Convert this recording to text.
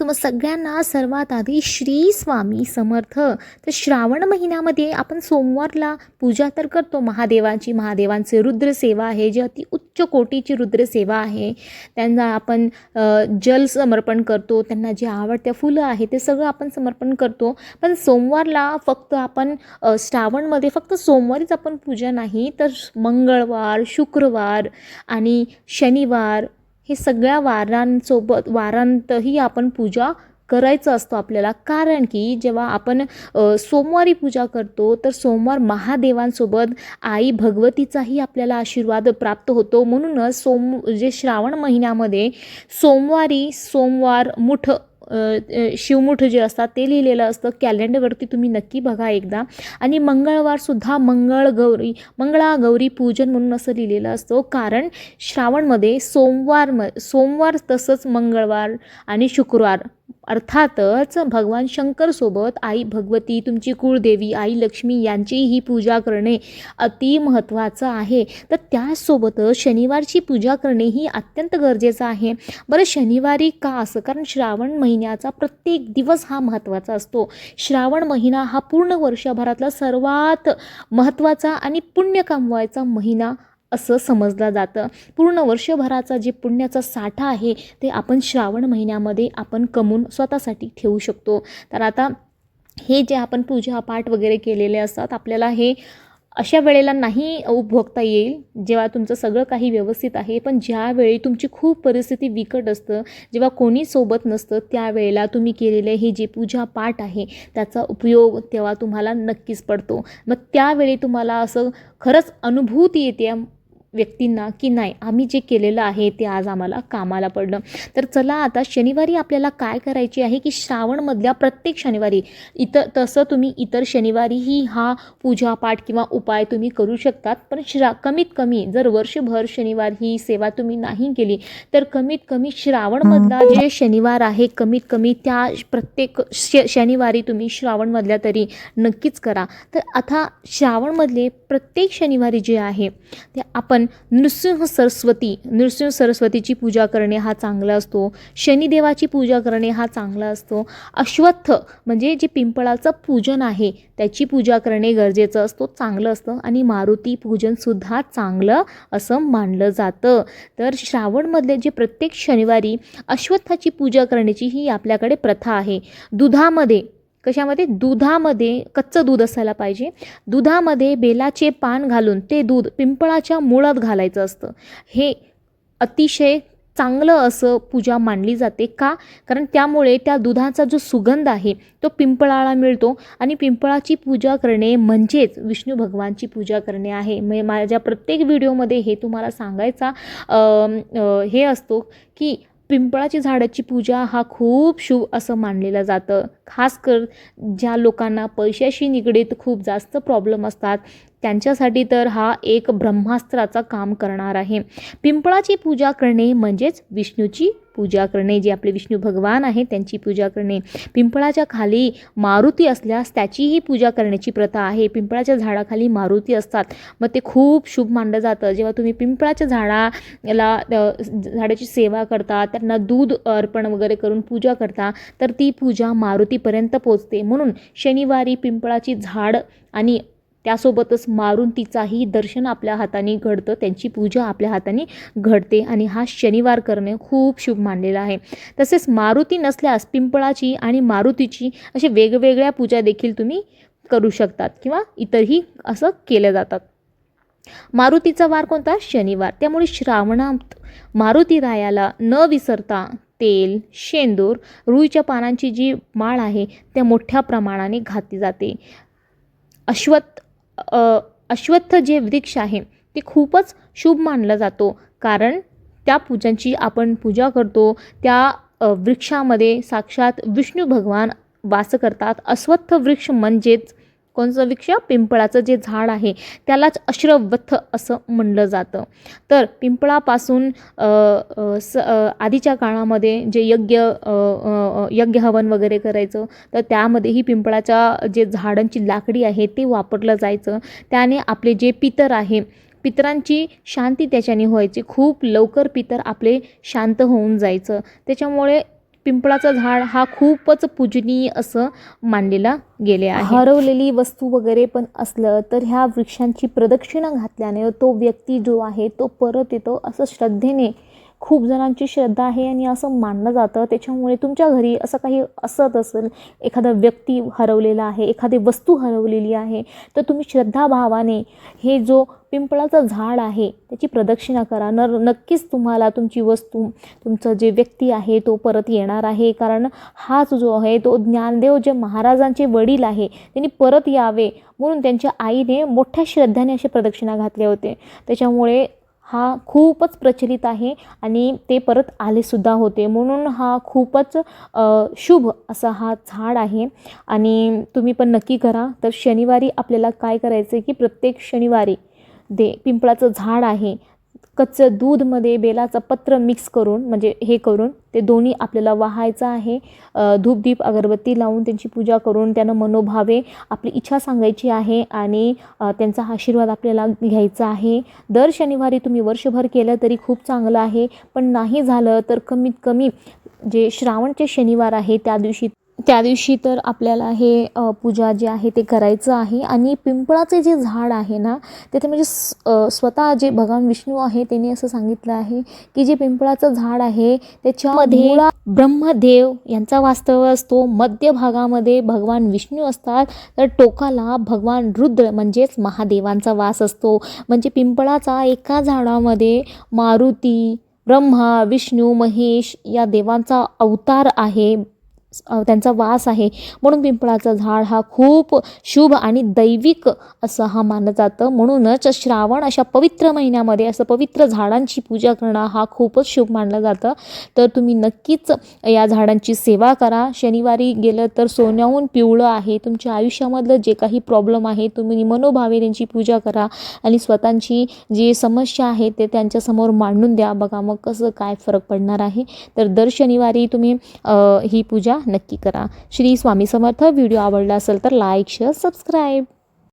तुम्हा सगळ्यांना सर्वात आधी श्री स्वामी समर्थ. तर श्रावण महिन्यामध्ये आपण सोमवारला पूजा तर करतो. महादेवाची महादेवांचे रुद्रसेवा आहे जी अति उच्च कोटीची रुद्रसेवा आहे. त्यांना आपण जल समर्पण करतो. त्यांना जे आवडत्या फुलं आहे ते सगळं आपण समर्पण करतो. पण सोमवारला फक्त आपण श्रावणमध्ये फक्त सोमवारीच आपण पूजा नाही तर मंगळवार शुक्रवार आणि शनिवार हे सगळ्या वारांसोबत वारांतही आपण पूजा करायचं असतो आपल्याला. कारण की जेव्हा आपण सोमवारी पूजा करतो तर सोमवार महादेवांसोबत आई भगवतीचाही आपल्याला आशीर्वाद प्राप्त होतो. म्हणूनच सोम जे श्रावण महिन्यामध्ये सोमवारी सोमवार मुठ शिवमुठ जे असतात ते लिहिलेलं असतं. कॅलेंडरवरती तुम्ही नक्की बघा एकदा. आणि मंगळवारसुद्धा मंगळ गौरी मंगळा गौरी पूजन म्हणून असं लिहिलेलं असतं. कारण श्रावणमध्ये सोमवार म सोमवार तसंच मंगळवार आणि शुक्रवार. अर्थातच भगवान शंकरसोबत आई भगवती तुमची कुळदेवी आई लक्ष्मी यांचीही पूजा करणे अति महत्त्वाचं आहे. तर त्यासोबतच शनिवारची पूजा करणे ही अत्यंत गरजेचं आहे. बरं शनिवारी का असं? कारण श्रावण महिन्याचा प्रत्येक दिवस हा महत्त्वाचा असतो. श्रावण महिना हा पूर्ण वर्षभरातला सर्वात महत्त्वाचा आणि पुण्य कमवायचा महिना असं समजलं जातं. पूर्ण वर्षभराचा जे पुण्याचा साठा आहे ते आपण श्रावण महिन्यामध्ये आपण कमवून स्वतःसाठी ठेवू शकतो. तर आता हे जे आपण पूजापाठ वगैरे केलेले असतात आपल्याला हे अशा वेळेला नाही उपभोगता येईल जेव्हा तुमचं सगळं काही व्यवस्थित आहे पण ज्यावेळी तुमची खूप परिस्थिती बिकट असतं जेव्हा कोणी सोबत नसतं त्यावेळेला तुम्ही केलेले हे जे पूजापाठ आहे त्याचा उपयोग तेव्हा तुम्हाला नक्कीच पडतो. मग त्यावेळी तुम्हाला असं खरंच अनुभूती येते व्यक्तींना की नाही आम्ही जे केलेलं आहे ते आज आम्हाला कामाला पडलं. तर चला आता शनिवारी आपल्याला काय करायची आहे की श्रावणमधल्या प्रत्येक शनिवारी इतर तसं तुम्ही इतर शनिवारीही हा पूजापाठ किंवा उपाय तुम्ही करू शकतात. पण श्रा कमीत कमी जर वर्षभर शनिवार ही सेवा तुम्ही नाही केली तर कमीत कमी श्रावणमधला जे शनिवार आहे कमीत कमी त्या प्रत्येक श शनिवारी तुम्ही श्रावणमधल्या तरी नक्कीच करा. तर आता श्रावणमधले प्रत्येक शनिवारी जे आहे ते आपण नृसिंह सरस्वती नृसिंह सरस्वतीची पूजा करणे हा चांगला असतो. शनिदेवाची पूजा करणे हा चांगला असतो. अश्वत्थ म्हणजे जे पिंपळाचं पूजन आहे त्याची पूजा करणे गरजेचं असतो चांगलं असतं. आणि मारुती पूजनसुद्धा चांगलं असं मानलं जातं. तर श्रावणमधले जे प्रत्येक शनिवारी अश्वत्थाची पूजा करण्याची ही आपल्याकडे प्रथा आहे. दुधामध्ये कशामध्ये? दुधामध्ये कच्चं दूध असायला पाहिजे. दुधामध्ये बेलाचे पान घालून ते दूध पिंपळाच्या मुळात घालायचं असतं. हे अतिशय चांगलं असं पूजा मानली जाते का? कारण त्यामुळे त्या दुधाचा जो सुगंध आहे तो पिंपळाला मिळतो आणि पिंपळाची पूजा करणे म्हणजेच विष्णू भगवानची पूजा करणे आहे. म्हणजे माझ्या प्रत्येक व्हिडिओमध्ये हे तुम्हाला सांगायचा हे असतो की पिंपळाची झाडाची पूजा हा खूप शुभ असं मानलेलं जातं. खास कर ज्या लोकांना पैशाशी निगडीत खूप जास्त प्रॉब्लेम असतात त्यांच्यासाठी तर हा एक ब्रह्मास्त्राचा काम करणार आहे. पिंपळाची पूजा करणे म्हणजेच विष्णूची पूजा करणे. जे आपले विष्णू भगवान आहे त्यांची पूजा करणे. पिंपळाच्या खाली मारुती असल्यास त्याचीही पूजा करण्याची प्रथा आहे. पिंपळाच्या झाडाखाली मारुती असतात. मग ते खूप शुभ मानलं जातं. जेव्हा तुम्ही पिंपळाच्या झाडाला झाडाची सेवा करता त्यांना दूध अर्पण वगैरे करून पूजा करता तर ती पूजा मारुतीपर्यंत पोचते. म्हणून शनिवारी पिंपळाची झाड आणि त्यासोबतच मारुतीचाही दर्शन आपल्या हाताने घडतं. त्यांची पूजा आपल्या हाताने घडते आणि हा शनिवार करणे खूप शुभ मानलेला आहे. तसेच मारुती नसल्यास पिंपळाची आणि मारुतीची असे वेगवेगळ्या पूजा देखील तुम्ही करू शकतात किंवा इतरही असं केल्या जातात. मारुतीचा वार कोणता? शनिवार. त्यामुळे श्रावणात मारुती रायाला न विसरता तेल शेंदूर रुईच्या पानांची जी माळ आहे त्या मोठ्या प्रमाणाने घातली जाते. अश्वत्थ अश्वत्थ जे वृक्ष आहे ते खूपच शुभ मानला जातो. कारण त्या पूजांची आपण पूजा करतो त्या वृक्षामध्ये साक्षात विष्णू भगवान वास करतात. अश्वत्थ वृक्ष म्हणजेच कोणचं वृक्ष? पिंपळाचं जे झाड आहे त्यालाच अश्रवत्थ असं म्हणलं जातं. तर पिंपळापासून स आधीच्या काळामध्ये जे यज्ञ यज्ञ हवन वगैरे करायचं तर त्यामध्येही पिंपळाच्या जे झाडांची लाकडी आहे ते वापरलं जायचं. त्याने आपले जे पितर आहे पितरांची शांती त्याच्याने व्हायची. खूप लवकर पितर आपले शांत होऊन जायचं. त्याच्यामुळे पिंपळाचं झाड हा खूपच पूजनीय असं मानलेला गेले आहे. हरवलेली वस्तू वगैरे पण असलं तर ह्या वृक्षांची प्रदक्षिणा घातल्याने तो व्यक्ती जो आहे तो परत येतो असं श्रद्धेने खूप जणांची श्रद्धा आहे आणि असं मानलं जातं. त्याच्यामुळे तुमच्या घरी असं काही असत असेल एखादा व्यक्ती हरवलेला आहे एखादी वस्तू हरवलेली आहे तर तुम्ही श्रद्धाभावाने हे जो पिंपळाचं झाड आहे त्याची प्रदक्षिणा करा. न नक्कीच तुम्हाला तुमची वस्तू तुमचं जे व्यक्ती आहे तो परत येणार आहे. कारण हाच जो आहे तो ज्ञानदेव जे महाराजांचे वडील आहे त्यांनी परत यावे म्हणून त्यांच्या आईने मोठ्या श्रद्धाने असे प्रदक्षिणा घातले होते त्याच्यामुळे हा खूपच प्रचलित आहे आणि ते परत आलेसुद्धा होते. म्हणून हा खूपच शुभ असा हा झाड आहे. आणि तुम्ही पण नक्की करा. तर शनिवारी आपल्याला काय करायचं आहे की प्रत्येक शनिवारी दे पिंपळाचं झाड आहे. कच्चं दूधमध्ये बेलाचं पत्र मिक्स करून म्हणजे हे करून ते दोन्ही आपल्याला वाहायचं आहे. धूपदीप अगरबत्ती लावून त्यांची पूजा करून त्यांना मनोभावे आपली इच्छा सांगायची आहे आणि त्यांचा आशीर्वाद आपल्याला घ्यायचा आहे. दर शनिवारी तुम्ही वर्षभर केलं तरी खूप चांगलं आहे. पण नाही झालं तर कमीत कमी जे श्रावणचे शनिवार आहे त्या दिवशी त्या दिवशी तर आपल्याला हे पूजा जे आहे ते करायचं आहे. आणि पिंपळाचे जे झाड आहे ना त्याचे म्हणजे स्वतः जे भगवान विष्णू आहे त्यांनी असं सांगितलं आहे की जे पिंपळाचं झाड आहे त्याच्यामध्ये ब्रह्मदेव यांचा वास्तव असतो. मध्य भागामध्ये भगवान विष्णू असतात. तर टोकाला भगवान रुद्र म्हणजेच महादेवांचा वास असतो. म्हणजे पिंपळाचा एका झाडामध्ये मारुती ब्रह्मा विष्णू महेश या देवांचा अवतार आहे. त्यांचा वास आहे. म्हणून पिंपळाचं झाड हा खूप शुभ आणि दैविक असं हा मानलं जातं. म्हणूनच श्रावण अशा पवित्र महिन्यामध्ये असं पवित्र झाडांची पूजा करणं हा खूपच शुभ मानलं जातं. तर तुम्ही नक्कीच या झाडांची सेवा करा. शनिवारी गेलं तर सोन्याहून पिवळं आहे. तुमच्या आयुष्यामधलं जे काही प्रॉब्लेम आहे तुम्ही मनोभावे त्यांची पूजा करा आणि स्वतःची जी समस्या आहे ते त्यांच्यासमोर मांडून द्या. बघा मग कसं काय फरक पडणार आहे. तर दर शनिवारी तुम्ही ही पूजा नक्की करा. श्री स्वामी समर्थ व्हिडिओ आवडला असेल तर लाईक शेअर सबस्क्राईब